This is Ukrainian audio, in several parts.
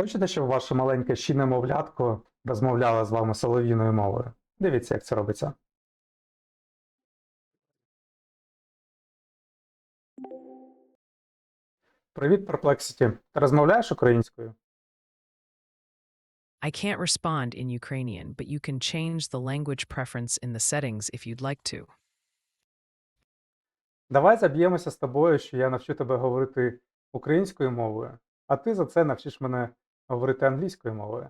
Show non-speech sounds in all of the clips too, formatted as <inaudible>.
Хочете, щоб ваше маленьке ще немовлятко розмовляло з вами солов'їною мовою? Дивіться, як це робиться. Привіт, Perplexity. Ти розмовляєш українською? I can't respond in Ukrainian, but you can change the language preference in the settings if you'd like to. Давай заб'ємося з тобою, що я навчу тебе говорити українською мовою, а ти за це навчиш мене говорити англійською мовою.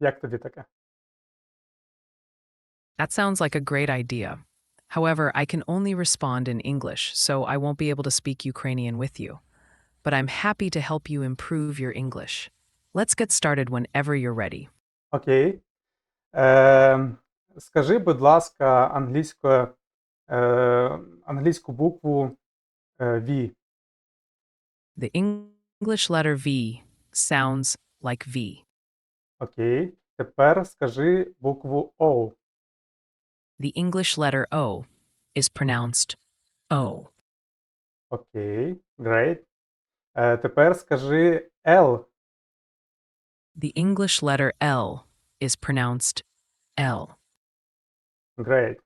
Як тобі таке? That sounds like a great idea. However, I can only respond in English, so I won't be able to speak Ukrainian with you. But I'm happy to help you improve your English. Let's get started whenever you're ready. Окей. Е, скажи, будь ласка, англійською, е, англійську букву е, V. The English letter V sounds like V. Окей. Тепер скажи букву O. The English letter O is pronounced O. Окей. Great. Е, тепер скажи L. The English letter L is pronounced L. Great.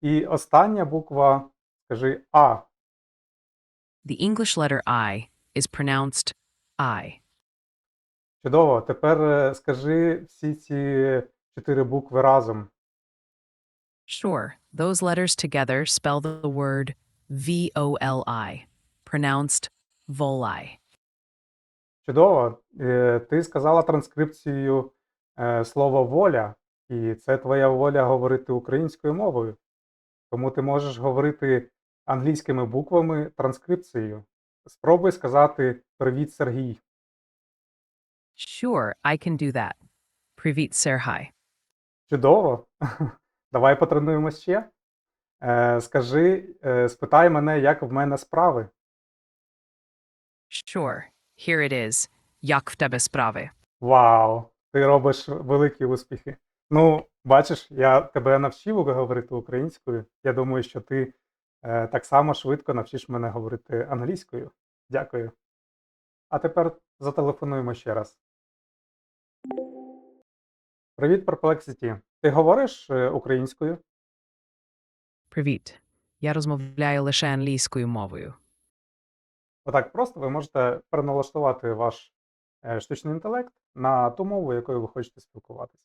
І остання буква, скажи А. The English letter I is pronounced I. Чудово. Тепер е, скажи всі ці чотири букви разом. Sure, those letters together spell the word V O L I, pronounced voli. Чудово. Е, Ти сказала транскрипцію е, слова воля, і це твоя воля говорити українською мовою. Тому ти можеш говорити англійськими буквами транскрипцією. Спробуй сказати Привіт, Сергій. Sure, I can do that. Privit Serhai. Чудово. <laughs> Давай потренуємо ще. Е, Скажи, е, спитай мене, як в мене справи. Sure, here it is. Як в тебе справи? Вау! Ти робиш великі успіхи. Ну, бачиш, я тебе навчив говорити українською. Я думаю, що ти е, так само швидко навчиш мене говорити англійською. Дякую. А тепер зателефонуємо ще раз. Привіт, Perplexity. Ти говориш е, українською? Привіт. Я розмовляю лише англійською мовою. Отак просто ви можете переналаштувати ваш е, штучний інтелект на ту мову, якою ви хочете спілкуватися.